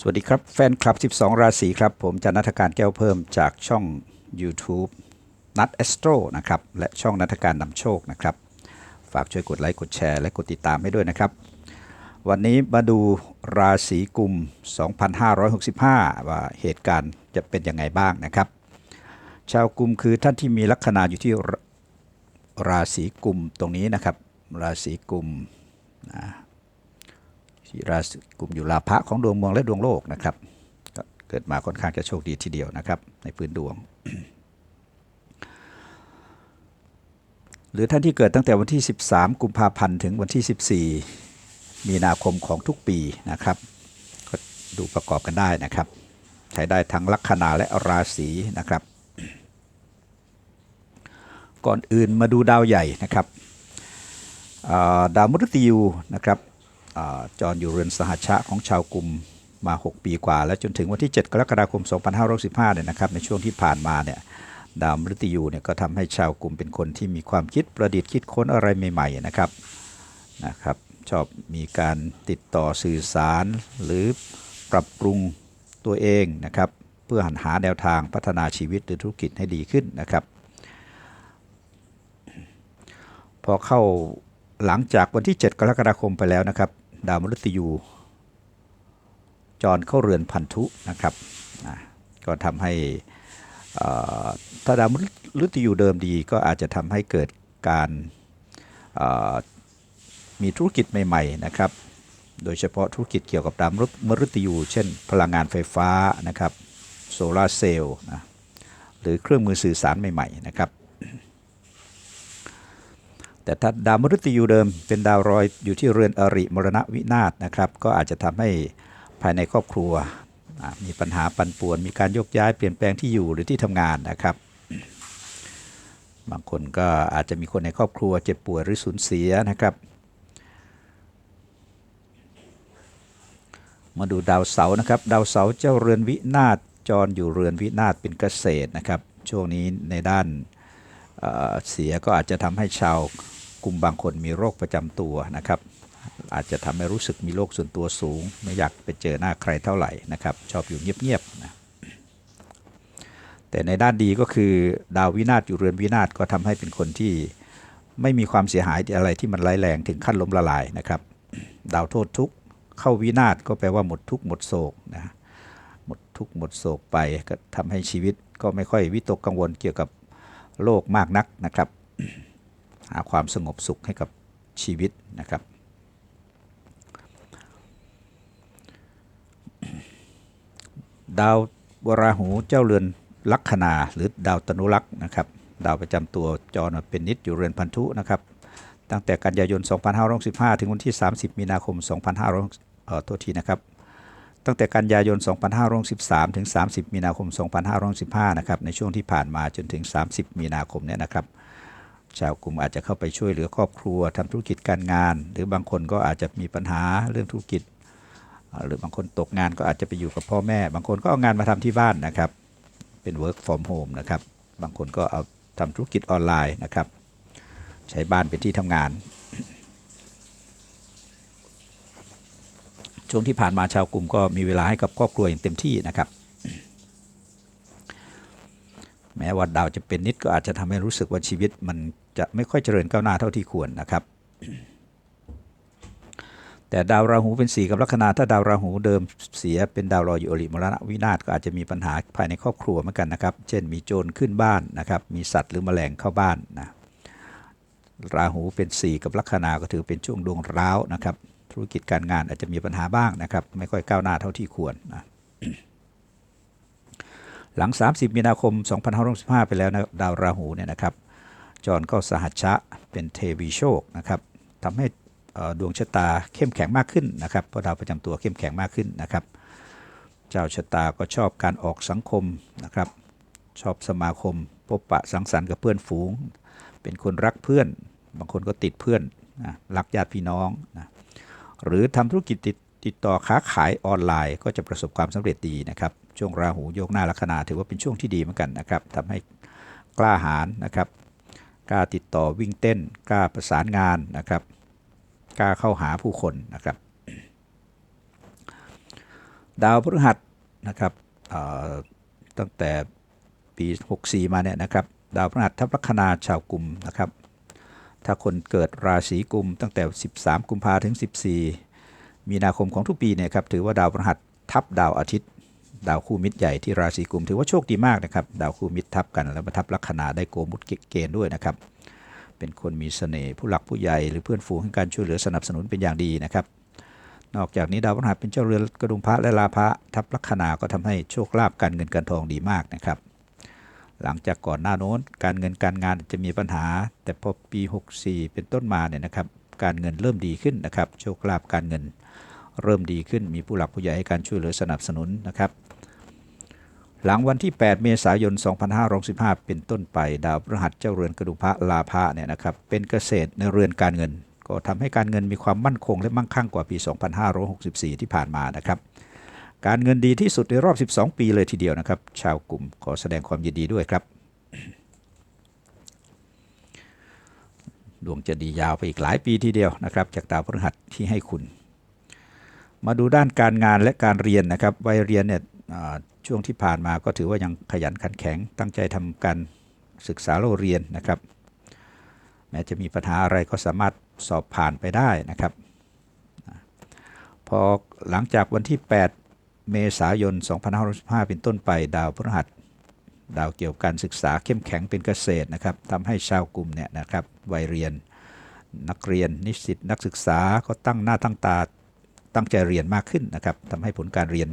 สวัสดีครับ แฟนคลับ 12 ราศีครับ ผมจันนัทการแก้วเพิ่มจากช่อง YouTube นัทเอสโตรนะครับ และช่องนัทการนำโชคนะครับ ฝากช่วยกดไลค์กดแชร์และกดติดตามให้ด้วยนะครับ วันนี้มาดูราศีกุม 2565 ว่าเหตุการณ์จะเป็นยังไงบ้างนะครับ ชาวกุมคือท่านที่มีลัคนาอยู่ที่ราศีกุมตรงนี้นะครับ ราศีกุมนะ ที่ราศีกุมอยู่ลาภะของดวงเมืองและดวงโลกนะครับเกิดมาค่อนข้างจะโชคดีทีเดียวนะครับ ในพื้นดวง หรือท่านที่เกิดตั้งแต่วันที่ 13 กุมภาพันธ์ถึงวันที่ 14 มีนาคมของทุกปีนะครับ ก็ดูประกอบกันได้นะครับ ใช้ได้ทั้งลัคนาและราศีนะครับ ก่อนอื่นมาดูดาวใหญ่นะครับาดาวมฤตยูนะครับ อาจรอยู่เรือนสหชชะของชาวกลุ่มมา 6 ปีกว่า แล้วจนถึงวันที่ 7 กรกฎาคม 2515เนี่ยนะครับในช่วงที่ผ่านมาเนี่ยดาวมฤตยูเนี่ยก็ทำให้ชาวกลุ่มเป็นคนที่มีความคิดประดิษฐ์คิดค้นอะไรใหม่ๆนะครับนะครับชอบมีการติดต่อสื่อสาร หรือปรับปรุงตัวเองนะครับเพื่อหันหาแนวทางพัฒนาชีวิตหรือธุรกิจให้ดีขึ้นนะครับพอเข้าหลังจากวันที่ 7 กรกฎาคมไปแล้วนะครับ ดาวมฤตยู จรเข้าเรือนพันธุนะครับก็ทำให้ถ้าดาวมฤตยูเดิมดีก็อาจจะทำให้เกิดการมีธุรกิจใหม่ๆนะครับ โดยเฉพาะธุรกิจเกี่ยวกับดาวมฤตยู เช่น พลังงานไฟฟ้านะครับโซลาร์เซลล์นะหรือเครื่องมือสื่อสารใหม่ๆนะครับ แต่ถ้าดาวมฤตยูเดิมเป็นดาวรอยอยู่ที่เรือนอริมรณวินาศนะครับ ก็อาจจะทำให้ภายในครอบครัว มีปัญหาปันป่วน มีการยกย้ายเปลี่ยนแปลงที่อยู่หรือที่ทำงานนะครับ บางคนก็อาจจะมีคนในครอบครัวเจ็บป่วยหรือสูญเสียนะครับมาดูดาวเสาร์นะครับ ดาวเสาร์เจ้าเรือนวินาศจรอยู่เรือนวินาศเป็นเกษตรนะครับ ช่วงนี้ในด้านเอ่อเสียก็อาจจะทำให้ชาว กลุ่มบางคนมีโรคประจำตัวนะครับ อาจจะทำให้รู้สึกมีโรคส่วนตัวสูง ไม่อยากไปเจอหน้าใครเท่าไหร่นะครับ ชอบอยู่เงียบๆนะแต่ในด้านดีก็คือดาววินาศอยู่เรือนวินาศก็ทำให้เป็นคนที่ไม่มีความเสียหายอะไรที่มันร้ายแรงถึงขั้นล้มละลายนะครับ ดาวโทษทุกเข้าวินาศก็แปลว่าหมดทุกหมดโศกนะหมดทุกหมดโศกไปก็ทำให้ชีวิตก็ไม่ค่อยวิตกกังวลเกี่ยวกับโลกมากนักนะครับ หาความสงบสุขให้กับชีวิตนะครับ ดาววราหูเจ้าเรือนลัคนาหรือดาวตนุลักษ์นะครับ ดาวประจำตัวจรเป็นนิดอยู่เรือนพันธุนะครับ ตั้งแต่กันยายน 2565 ถึงวันที่ 30 มีนาคม 2500เอ่อโทษทีนะครับ ตั้งแต่กันยายน 2513 ถึง 30 มีนาคม 2515 นะครับ ในช่วงที่ผ่านมาจนถึง 30 มีนาคมเนี่ยนะครับ ชาวกลุ่มอาจจะเข้าไปช่วยเหลือครอบครัวทำธุรกิจการงาน หรือบางคนก็อาจจะมีปัญหาเรื่องธุรกิจ หรือบางคนตกงานก็อาจจะไปอยู่กับพ่อแม่ บางคนก็เอางานมาทำที่บ้านนะครับ เป็น work from home นะครับ บางคนก็เอาทำธุรกิจออนไลน์นะครับ ใช้บ้านเป็นที่ทำงาน ช่วงที่ผ่านมาชาวกลุ่มก็มีเวลาให้กับครอบครัวอย่างเต็มที่นะครับแม้ว่าดาวจะเป็นนิดก็อาจจะทำให้รู้สึกว่าชีวิตมัน จะไม่ค่อยเจริญก้าวหน้าเท่าที่ควรนะครับ แต่ดาวราหูเป็นสีกับลัคนาถ้าดาวราหูเดิมเสียเป็นดาวรอยอยู่อริมรณะวินาศก็อาจจะมีปัญหาภายในครอบครัวเหมือนกันนะครับ เช่นมีโจรขึ้นบ้านนะครับ มีสัตว์หรือแมลงเข้าบ้านนะราหูเป็นสีกับลัคนาก็ถือเป็นช่วงดวงร้าวนะครับ ธุรกิจการงานอาจจะมีปัญหาบ้างนะครับ ไม่ค่อยก้าวหน้าเท่าที่ควรนะหลัง 30 มีนาคม 2565 ไปแล้วนะดาวราหูเนี่ยนะครับ จรก็สหัชชะเป็นเทวีโชคนะครับทำให้ดวงชะตาเข้มแข็งมากขึ้นนะครับเพราะดาวประจำตัวเข้มแข็งมากขึ้นนะครับ เจ้าชะตาก็ชอบการออกสังคมนะครับ ชอบสมาคม พบปะสังสรรค์กับเพื่อนฝูง เป็นคนรักเพื่อน บางคนก็ติดเพื่อนนะรักญาติพี่น้องนะหรือทำธุรกิจติดติดต่อค้าขายออนไลน์ก็จะประสบความสำเร็จดีนะครับ ช่วงราหูโยกหน้าลัคนาถือว่าเป็นช่วงที่ดีเหมือนกันนะครับทำให้กล้าหาญนะครับ กล้าติดต่อวิ่งเต้นกล้าประสานงานนะครับกล้าเข้าหาผู้คนนะครับ ดาวพฤหัสนะครับตั้งแต่ปี 64 มาเนี่ยนะครับ ดาวพฤหัสทับลัคนาชาวกลุ่มนะครับ ถ้าคนเกิดราศีกุมตั้งแต่ 13 กุมภาถึง 14 มีนาคมของทุกปีเนี่ยครับถือว่าดาวพฤหัสทับดาวอาทิตย์ ดาวคู่มิตรใหญ่ที่ราศีกุมถือว่าโชคดีมากนะครับ ดาวคู่มิตรทับกัน แล้วมาทับลัคนาได้โกมุตเกณฑ์ด้วยนะครับ เป็นคนมีเสน่ห์ผู้หลักผู้ใหญ่หรือเพื่อนฝูงให้การช่วยเหลือสนับสนุนเป็นอย่างดีนะครับ นอกจากนี้ดาวพฤหัสเป็นเจ้าเรือนกระดุมพระและลาภะทับลัคนาก็ทำให้โชคลาภการเงินการทองดีมากนะครับ หลังจากก่อนหน้าโน้นการเงินการงานจะมีปัญหา แต่พอปี 64 เป็นต้นมาเนี่ยนะครับ การเงินเริ่มดีขึ้นนะครับ โชคลาภการเงินเริ่มดีขึ้นมีผู้หลักผู้ใหญ่ให้การช่วยเหลือสนับสนุนนะครับ หลังวันที่ 8 เมษายน 2565เป็นต้นไป ดาวพฤหัสเจ้าเรือนกระดุพระลาภะเนี่ยนะครับเป็นเกษตรในเรือนการเงิน ก็ทำให้การเงินมีความมั่นคงและมั่งคั่งกว่าปี 2564 ที่ผ่านมานะครับ การเงินดีที่สุดในรอบ 12 ปีเลยทีเดียวนะครับ ชาวกลุ่มขอแสดงความยินดีด้วยครับ ดวงจะดียาวไปอีกหลายปีทีเดียวนะครับ จากดาวพฤหัสที่ให้คุณ มาดูด้านการงานและการเรียนนะครับวัยเรียนเนี่ย ช่วงที่ผ่านมาก็ถือว่ายังขยันขันแข็ง ตั้งใจทำการศึกษาเราเรียนนะครับ แม้จะมีปัญหาอะไรก็สามารถสอบผ่านไปได้นะครับ พอหลังจากวันที่ 8 เมษายน 2565 เป็นต้นไป ดาวพฤหัส ดาวเกี่ยวกับการศึกษาเข้มแข็งเป็นเกษตรนะครับทำให้ชาวกลุ่มเนี่ยนะครับวัยเรียนนักเรียนนิสิตนักศึกษาก็ตั้งหน้าตั้งตาตั้งใจเรียนมากขึ้นนะครับทำให้ผลการเรียน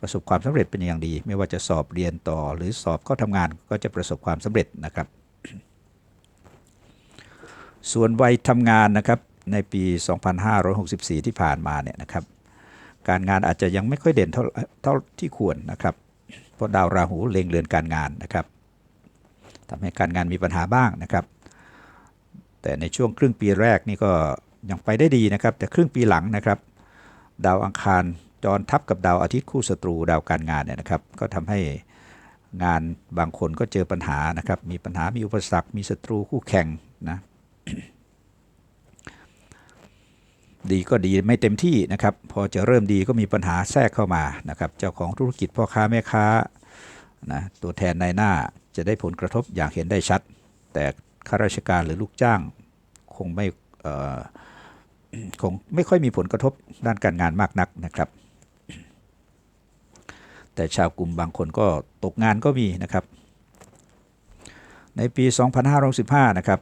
ประสบความสำเร็จเป็นอย่างดี ไม่ว่าจะสอบเรียนต่อหรือสอบเข้าทำงานก็จะประสบความสำเร็จนะครับ ส่วนวัยทำงานนะครับในปี 2564 ที่ผ่านมาเนี่ยนะครับ การงานอาจจะยังไม่ค่อยเด่นเท่าเท่าที่ควรนะครับ เพราะดาวราหูเล็งเรือนการงานนะครับทำให้การงานมีปัญหาบ้างนะครับ แต่ในช่วงครึ่งปีแรกนี่ก็ยังไปได้ดีนะครับ แต่ครึ่งปีหลังนะครับ ดาวอังคาร จรทับกับดาวอาทิตย์คู่ศัตรูดาวการงานเนี่ยนะครับ ก็ทำให้งานบางคนก็เจอปัญหานะครับ มีปัญหามีอุปสรรค มีศัตรูคู่แข่งนะดีก็ดีไม่เต็มที่นะครับ พอจะเริ่มดีก็มีปัญหาแทรกเข้ามานะครับ เจ้าของธุรกิจพ่อค้าแม่ค้านะตัวแทนในหน้าจะได้ผลกระทบอย่างเห็นได้ชัด แต่ข้าราชการหรือลูกจ้างคงไม่คงไม่ค่อยมีผลกระทบด้านการงานมากนักนะครับ แต่ชาวกลุ่มบางคนก็ตกงานก็มีนะครับ ในปี 2515 นะครับ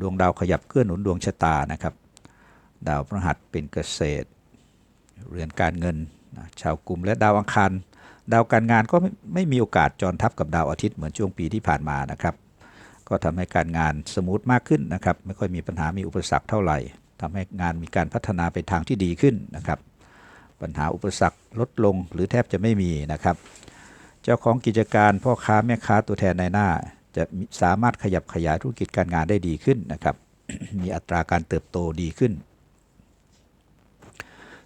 ดวงดาวขยับเกื้อหนุนดวงชะตานะครับ ดาวพฤหัสเป็นเกษตร เรือนการเงินชาวกลุ่มและดาวอังคารดาวการงานก็ไม่ไม่มีโอกาสจรทับกับดาวอาทิตย์เหมือนช่วงปีที่ผ่านมานะครับ ก็ทำให้การงานสมูทมากขึ้นนะครับ ไม่ค่อยมีปัญหามีอุปสรรคเท่าไหร่ทำให้งานมีการพัฒนาไปทางที่ดีขึ้นนะครับ ปัญหาอุปสรรคลดลงหรือแทบจะไม่มีนะครับ เจ้าของกิจการพ่อค้าแม่ค้าตัวแทนในหน้า จะสามารถขยับขยายธุรกิจการงานได้ดีขึ้นนะครับ มีอัตราการเติบโตดีขึ้น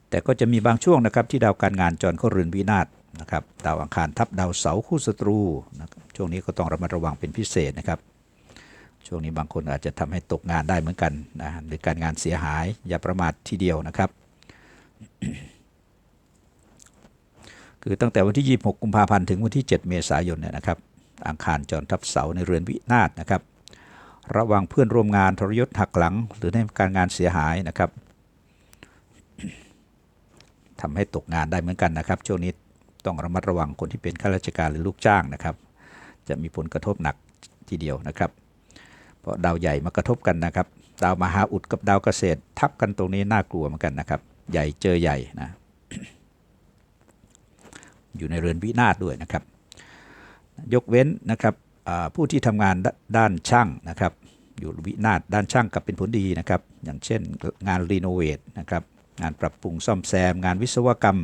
แต่ก็จะมีบางช่วงนะครับที่ดาวการงานจรเข้าเรือนวินาศนะครับดาวอังคารทับดาวเสาคู่ศัตรูนะครับช่วงนี้ก็ต้องระมัดระวังเป็นพิเศษนะครับ ช่วงนี้บางคนอาจจะทำให้ตกงานได้เหมือนกันนะหรือการงานเสียหายอย่าประมาททีเดียวนะครับ คือตั้งแต่วันที่ 26 กุมภาพันธ์ถึงวันที่ 7 เมษายนเนี่ยนะครับอังคารจรทับเสาในเรือนวินาศนะครับ ระวังเพื่อนร่วมงานทรยศหักหลัง หรือในการงานเสียหายนะครับทำให้ตกงานได้เหมือนกันนะครับ ช่วงนี้ต้องระมัดระวังคนที่เป็นข้าราชการหรือลูกจ้างนะครับ จะมีผลกระทบหนักทีเดียวนะครับ เพราะดาวใหญ่มากระทบกันนะครับ ดาวมหาอุดกับดาวเกษตร ทับกันตรงนี้น่ากลัวเหมือนกันนะครับ ใหญ่เจอใหญ่นะ อยู่ในเรือนวินาศด้วยนะครับ ยกเว้นนะครับผู้ที่ทำงานดด้านช่างนะครับ อยู่วินาศด้านช่างกับเป็นผลดีนะครับ อย่างเช่นงานรีโนเวทนะครับงานปรับปรุงซ่อมแซม งานวิศวกรรม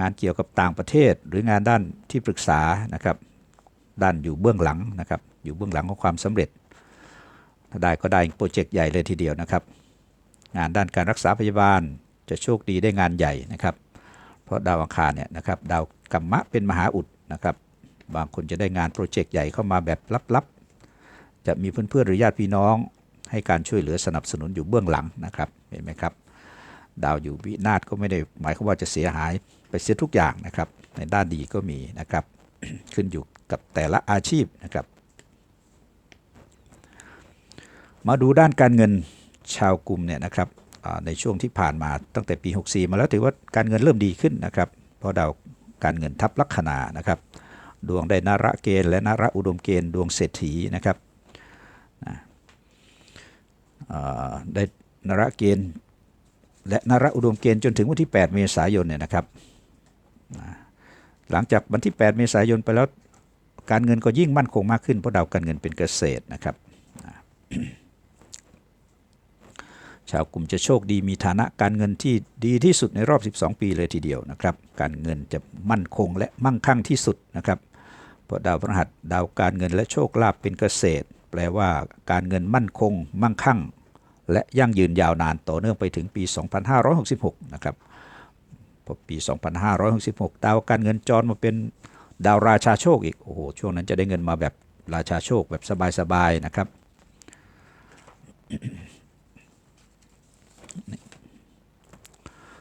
งานเกี่ยวกับต่างประเทศ หรืองานด้านที่ปรึกษานะครับ ด้านอยู่เบื้องหลังนะครับ อยู่เบื้องหลังของความสำเร็จถ้าได้ก็ได้โปรเจกต์ใหญ่เลยทีเดียวนะครับ งานด้านการรักษาพยาบาลจะโชคดีได้งานใหญ่นะครับ เพราะดาวอังคารเนี่ยนะครับดาวกัมมะเป็นมหาอุดนะครับบางคนจะได้งานโปรเจกต์ใหญ่เข้ามาแบบลับๆ จะมีเพื่อนๆหรือญาติพี่น้อง ให้การช่วยเหลือสนับสนุนอยู่เบื้องหลังนะครับเห็นไหมครับ ดาวอยู่วินาศก็ไม่ได้หมายความว่าจะเสียหายไปเสียทุกอย่างนะครับ ในด้านดีก็มีนะครับขึ้นอยู่กับแต่ละอาชีพนะครับ มาดูด้านการเงินชาวกลุ่มเนี่ยนะครับ ในช่วงที่ผ่านมาตั้งแต่ปี 64 มาแล้วถือว่าการเงินเริ่มดีขึ้นนะครับเพราะดาวการเงินทับลัคนานะครับดวงได้นาระเกณฑ์และนาระอุดมเกณฑ์ดวงเศรษฐีนะครับได้นาระเกณฑ์และนาระอุดมเกณฑ์จนถึงวันที่ 8 เมษายนเนี่ยนะครับหลังจากวันที่ 8 เมษายนไปแล้วการเงินก็ยิ่งมั่นคงมากขึ้นเพราะดาวการเงินเป็นเกษตรนะครับ ชาวกลุ่มจะโชคดีมีฐานะการเงินที่ดีที่สุดในรอบ 12 ปีเลยทีเดียวนะครับ การเงินจะมั่นคงและมั่งคั่งที่สุดนะครับ เพราะดาวพฤหัสดาวการเงินและโชคลาภเป็นเกษตร แปลว่าการเงินมั่นคง มั่งคั่ง และยั่งยืนยาวนานต่อเนื่องไปถึงปี 2566 นะครับพอปี 2566 ดาวการเงินจรมาเป็นดาวราชาโชคอีก โอ้โห ช่วงนั้นจะได้เงินมาแบบราชาโชคแบบสบายๆนะครับ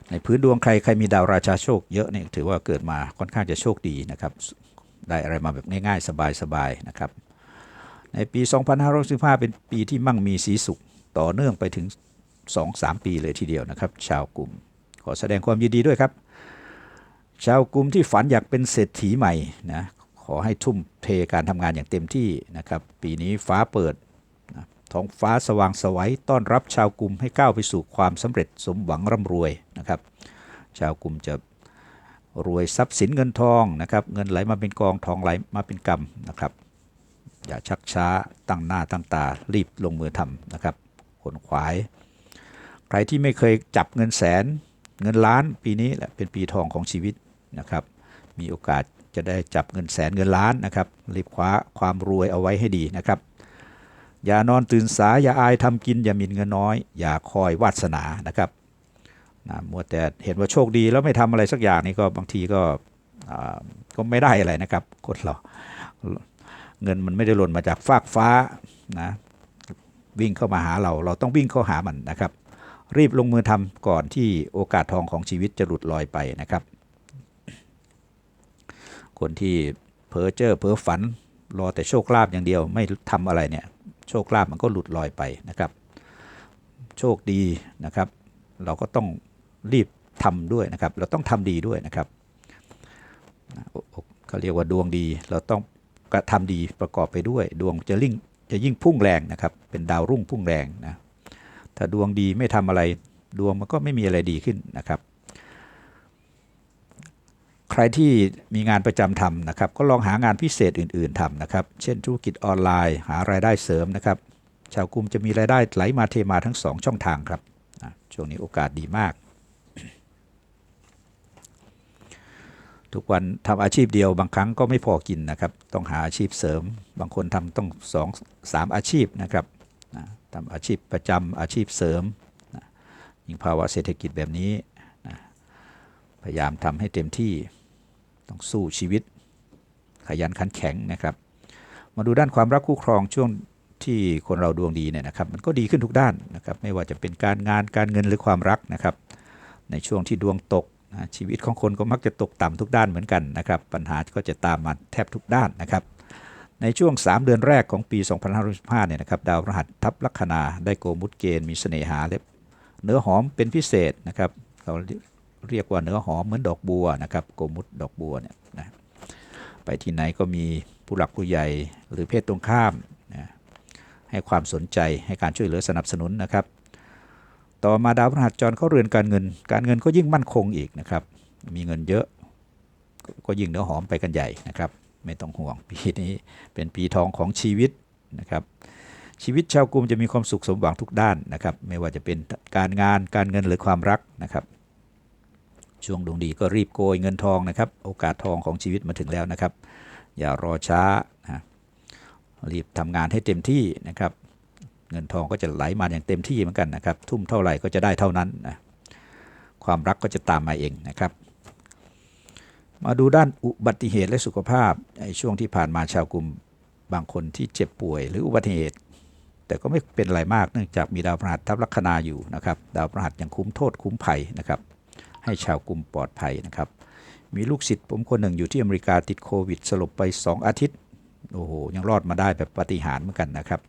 ในพื้นดวงใครใครมีดาวราชาโชคเยอะเนี่ยถือว่าเกิดมาค่อนข้างจะโชคดีนะครับ ได้อะไรมาแบบง่ายๆ สบายๆนะครับ ในปี 2565เป็นปีที่มั่งมีสีสุขต่อเนื่องไปถึง 2-3 ปีเลยทีเดียวนะครับ ชาวกลุ่ม ขอแสดงความยินดีด้วยครับ ชาวกลุ่มที่ฝันอยากเป็นเศรษฐีใหม่นะขอให้ทุ่มเทการทำงานอย่างเต็มที่นะครับ ปีนี้ฟ้าเปิด ท้องฟ้าสว่างสวัยต้อนรับชาวกลุ่มให้ก้าวไปสู่ความสำเร็จสมหวังร่ำรวยนะครับ ชาวกลุ่มจะรวยทรัพย์สินเงินทองนะครับ เงินไหลมาเป็นกองทองไหลมาเป็นกำนะครับ อย่าชักช้าตั้งหน้าตั้งตารีบลงมือทำนะครับขนขวาย ใครที่ไม่เคยจับเงินแสน เงินล้านปีนี้แหละเป็นปีทองของชีวิตนะครับ มีโอกาสจะได้จับเงินแสนเงินล้านนะครับรีบคว้าความรวยเอาไว้ให้ดีนะครับ อย่านอนตื่นสายอย่าอายทำกิน อย่ามินเงินน้อย อย่าคอยวาสนานะครับนะมัวแต่เห็นว่าโชคดีแล้วไม่ทำอะไรสักอย่างนี่ก็บางทีก็ก็ไม่ได้อะไรนะครับคนเราเงินมันไม่ได้หล่นมาจากฟากฟ้านะวิ่งเข้ามาหาเรา เราต้องวิ่งเข้าหามันนะครับ รีบลงมือทำก่อนที่โอกาสทองของชีวิตจะหลุดลอยไปนะครับ คนที่เพ้อเจ้อเพ้อฝันรอแต่โชคลาภอย่างเดียวไม่ทำอะไรเนี่ย โชคลาภมันก็หลุดลอยไปนะครับ โชคดีนะครับ เราก็ต้องรีบทำด้วยนะครับ เราต้องทำดีด้วยนะครับเขาเรียกว่าดวงดี เราต้องกระทำดีประกอบไปด้วย ดวงจะลิ่งจะยิ่งพุ่งแรงนะครับ เป็นดาวรุ่งพุ่งแรงนะถ้าดวงดีไม่ทำอะไร ดวงมันก็ไม่มีอะไรดีขึ้นนะครับ ใครที่มีงานประจำทำนะครับ ก็ลองหางานพิเศษอื่น ๆทำนะครับ เช่นธุรกิจออนไลน์ หารายได้เสริมนะครับ ชาวกลุ่มจะมีรายได้ไหลมาเทมาทั้ง 2 ช่องทางครับช่วงนี้โอกาสดีมาก ทุกวันทำอาชีพเดียวบางครั้งก็ไม่พอกินนะครับ ต้องหาอาชีพเสริม บางคนทำต้องสองสามอาชีพนะครับทำอาชีพประจำอาชีพเสริมยิ่งภาวะเศรษฐกิจแบบนี้ พยายามทำให้เต็มที่ ต้องสู้ชีวิต ขยันขันแข็งนะครับ มาดูด้านความรักคู่ครองช่วงที่คนเราดวงดีเนี่ยนะครับมันก็ดีขึ้นทุกด้านนะครับไม่ว่าจะเป็นการงานการเงินหรือความรักนะครับ ในช่วงที่ดวงตกนะชีวิตของคนก็มักจะตกต่ำทุกด้านเหมือนกันนะครับ ปัญหาก็จะตามมาแทบทุกด้านนะครับ ในช่วง 3 เดือนแรกของปี 2565เนี่ยนะครับดาวพฤหัสทับลัคนาได้โกมุตเกณฑ์มีเสน่หาและเนื้อหอมเป็นพิเศษนะครับเขา เรียกว่าเนื้อหอมเหมือนดอกบัวนะครับโกมุตดอกบัวเนี่ยนะไปที่ไหนก็มีผู้หลักผู้ใหญ่หรือเพศตรงข้ามนะให้ความสนใจให้การช่วยเหลือสนับสนุนนะครับ ต่อมาดาวพฤหัสจรเข้าเรือนการเงิน การเงินก็ยิ่งมั่นคงอีกนะครับ มีเงินเยอะก็ยิ่งเนื้อหอมไปกันใหญ่นะครับ ไม่ต้องห่วงปีนี้เป็นปีทองของชีวิตนะครับ ชีวิตชาวกลุ่มจะมีความสุขสมหวังทุกด้านนะครับ ไม่ว่าจะเป็นการงานการเงินหรือความรักนะครับ ช่วงดวงดีก็รีบโกยเงินทองนะครับ โอกาสทองของชีวิตมาถึงแล้วนะครับ อย่ารอช้านะรีบทำงานให้เต็มที่นะครับ เงินทองก็จะไหลมาอย่างเต็มที่เหมือนกันนะครับ ทุ่มเท่าไหร่ก็จะได้เท่านั้นนะความรักก็จะตามมาเองนะครับ มาดูด้านอุบัติเหตุและสุขภาพในช่วงที่ผ่านมาชาวกลุ่มบางคนที่เจ็บป่วย หรืออุบัติเหตุ แต่ก็ไม่เป็นอะไรมากเนื่องจากมีดาวพฤหัสทับลัคนาอยู่นะครับ ดาวพฤหัสยังคุ้มโทษคุ้มภัยนะครับ ให้ชาวกลุ่มปลอดภัยนะครับ มีลูกศิษย์ผมคนหนึ่งอยู่ที่อเมริกาติดโควิด สลบไป 2 อาทิตย์ โอ้โห ยังรอดมาได้แบบปาฏิหาริย์เหมือนกันนะครับ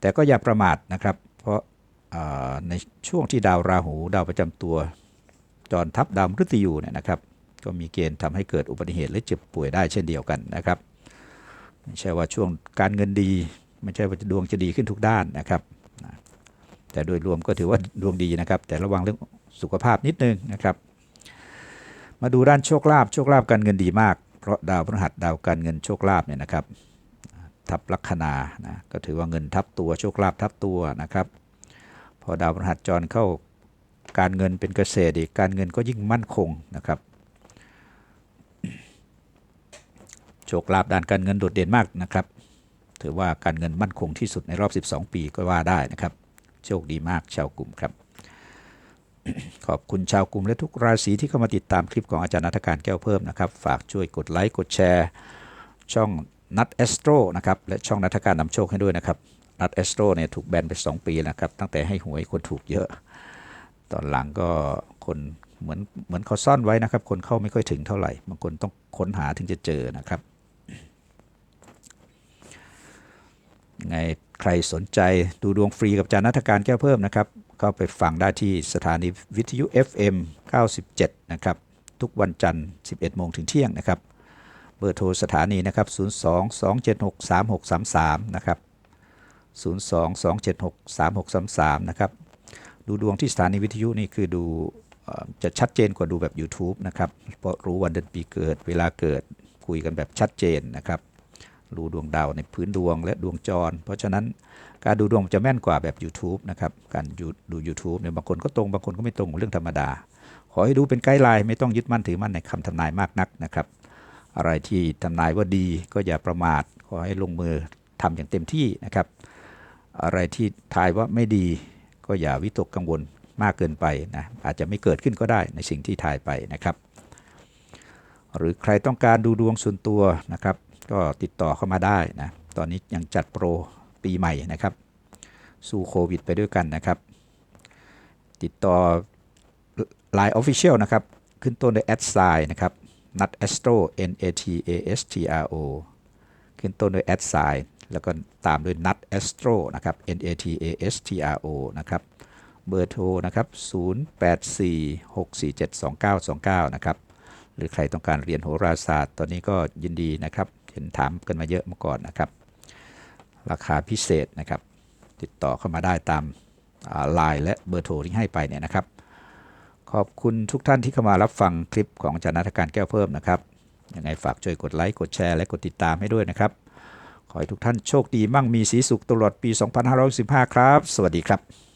แต่ก็อย่าประมาทนะครับ เพราะาในช่วงที่ดาวราหูดาวประจำตัว จรทับดาวมฤตยูเนี่ยนะครับ ก็มีเกณฑ์ทำให้เกิดอุบัติเหตุและเจ็บป่วยได้เช่นเดียวกันนะครับไม่ใช่ว่าช่วงการเงินดี ไม่ใช่ว่าดวงจะดีขึ้นทุกด้านนะครับ แต่โดยรวมก็ถือว่าดวงดีนะครับ แต่ระวังเรื่อง สุขภาพนิดนึงนะครับ มาดูด้านโชคลาภโชคลาภการเงินดีมาก เพราะดาวพฤหัสดาวการเงินโชคลาภเนี่ยนะครับ ทับลัคนานะก็ถือว่าเงินทับตัวโชคลาภทับตัวนะครับ พอดาวพฤหัสจรเข้าการเงินเป็นเกษตรอีกการเงินก็ยิ่งมั่นคงนะครับโชคลาภด้านการเงินโดดเด่นมากนะครับ ถือว่าการเงินมั่นคงที่สุดในรอบ 12 ปีก็ว่าได้นะครับ โชคดีมากชาวกลุ่มครับ ขอบคุณชาวกลุ่มและทุกราศีที่เข้ามาติดตามคลิปของอาจารย์นัฐการแก้วเพิ่มนะครับ ฝากช่วยกดไลค์กดแชร์ ช่องนัทเอสโตรนะครับและช่องนัฐการนำโชคให้ด้วยนะครับนัทเอสโตรเนี่ยถูกแบนไป 2 ปีแล้วนะครับ ตั้งแต่ให้หวยคนถูกเยอะ ตอนหลังก็คนเหมือนเหมือนเขาซ่อนไว้นะครับ คนเข้าไม่ค่อยถึงเท่าไหร่บางคนต้องค้นหาถึงจะเจอนะครับไงใครสนใจดูดวงฟรีกับอาจารย์นัฐการแก้วเพิ่มนะครับ ก็ไปฟังได้ที่สถานีวิทยุ FM 97 นะครับ ทุกวันจันทร์ 11 โมงถึงเที่ยงนะครับ เบอร์โทรสถานีนะครับ 02 276 3633 นะครับ 02 276 3633 นะครับ ดูดวงที่สถานีวิทยุนี่คือดูจะชัดเจนกว่าดูแบบ YouTube นะครับ เพราะรู้วันเดือนปีเกิด เวลาเกิดคุยกันแบบชัดเจนนะครับ รู้ดวงดาวในพื้นดวงและดวงจร เพราะฉะนั้นการดูดวงจะแม่นกว่าแบบ YouTube นะครับ การดูดู YouTube เนี่ยบางคนก็ตรงบางคนก็ไม่ตรงเรื่องธรรมดา ขอให้ดูเป็นไกด์ไลน์ไม่ต้องยึดมั่นถือมั่นในคำทำนายมากนักนะครับ อะไรที่ทำนายว่าดีก็อย่าประมาท ขอให้ลงมือทำอย่างเต็มที่นะครับ อะไรที่ทายว่าไม่ดีก็อย่าวิตกกังวลมากเกินไปนะอาจจะไม่เกิดขึ้นก็ได้ในสิ่งที่ทายไปนะครับ หรือใครต้องการดูดวงส่วนตัวนะครับ ก็ติดต่อเข้ามาได้นะ ตอนนี้ยังจัดโปรปีใหม่นะครับ สู้โควิดไปด้วยกันนะครับ ติดต่อ Line Official นะครับ ขึ้นต้นด้วยแอดไซน์นะครับนัด Astro N A T A S T R O ขึ้นต้นด้วยแอดไซน์แล้วก็ตามด้วยนัด Astro นะครับ N A T A S T R O นะครับเบอร์โทรนะครับ 0846472929 นะครับ หรือใครต้องการเรียนโหราศาสตร์ ตอนนี้ก็ยินดีนะครับ เห็นถามกันมาเยอะมาก่อนนะครับ ราคาพิเศษนะครับ ติดต่อเข้ามาได้ตามไลน์และเบอร์โทรที่ให้ไปเนี่ยนะครับ ขอบคุณทุกท่านที่เข้ามารับฟังคลิปของอาจารย์นัฐการแก้วเพิ่มนะครับยังไงฝากช่วยกดไลค์กดแชร์และกดติดตามให้ด้วยนะครับ ขอให้ทุกท่านโชคดีมั่งมีสีสุขตลอดปี 2515 ครับ สวัสดีครับ